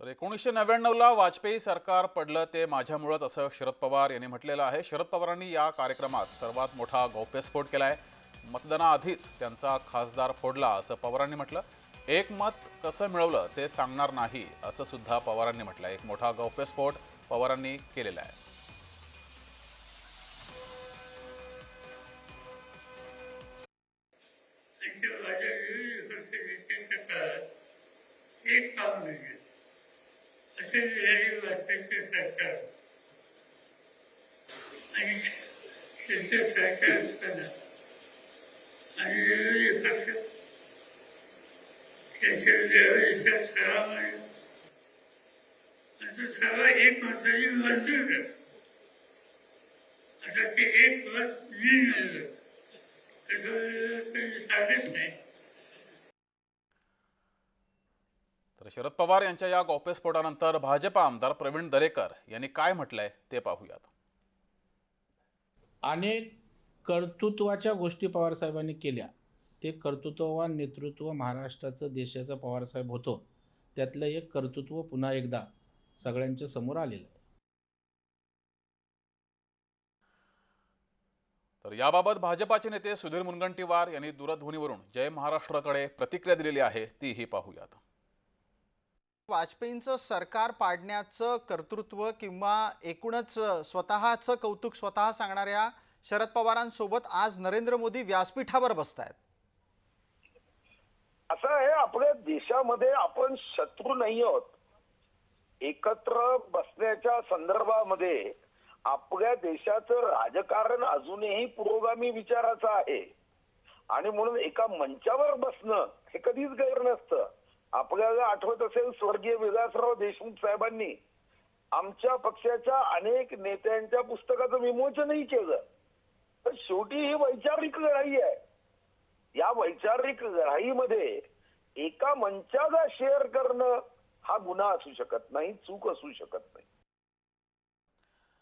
तर एकोणीसशे नव्याण्णवला वाजपेयी सरकार पडलं ते माझ्यामुळंच असं शरद पवार यांनी म्हटलेलं आहे. शरद पवारांनी या कार्यक्रमात सर्वात मोठा गौप्यस्फोट केला आहे मतदानाआधीच त्यांचा खासदार फोडला असं पवारांनी म्हटलं. एक मत कसं मिळवलं ते सांगणार नाही असं सुद्धा पवारांनी म्हटलं एक मोठा गौप्यस्फोट पवारांनी केलेला आहे. एक काम असे बिहारी वाचण्याचे सरकार आणि त्यांचं सरकार असताना आणि विविध पक्ष त्यांच्या देवाच्या सरावाने असं सर्व एक माणसाची मंजूर कर ते एक मत मी मिळलं तसं काही सांगत नाही तर शरद पवार यांच्या या गौप्यस्फोटानंतर भाजपा आमदार प्रवीण दरेकर यांनी काय म्हटलंय ते पाहूयात. अनेक कर्तृत्वाच्या गोष्टी पवारसाहेबांनी केल्या. ते कर्तृत्ववान नेतृत्व महाराष्ट्राचं देशाचं पवारसाहेब होतं. त्यातलं एक कर्तृत्व पुन्हा एकदा सगळ्यांच्या समोर आलेलं आहे. तर याबाबत भाजपाचे नेते सुधीर मुनगंटीवार यांनी दूरध्वनीवरून जय महाराष्ट्राकडे प्रतिक्रिया दिलेली आहे तीही पाहूयात. वाजपेयींचं सरकार पाडण्याचं कर्तृत्व किंवा एकूणच स्वतःचं कौतुक स्वतः सांगणाऱ्या शरद पवारांसोबत आज नरेंद्र मोदी व्यासपीठावर बसतायत. असं आहे आपल्या देशामध्ये आपण शत्रू नाही आहोत. एकत्र बसण्याच्या संदर्भामध्ये आपल्या देशाचं राजकारण अजूनही पुरोगामी विचाराचं आहे. आणि म्हणून एका मंचावर बसणं हे कधीच गैर नसतं. आपल्याला आठवत असेल स्वर्गीय विलासराव देशमुख साहेबांनी आमच्या पक्षाच्या अनेक नेत्यांच्या पुस्तकाचं विमोचनही केलं. तर शेवटी ही वैचारिक लढाई आहे. या वैचारिक लढाईमध्ये एका मंचाला शेअर करणं हा गुन्हा असू शकत नाही चूक असू शकत नाही.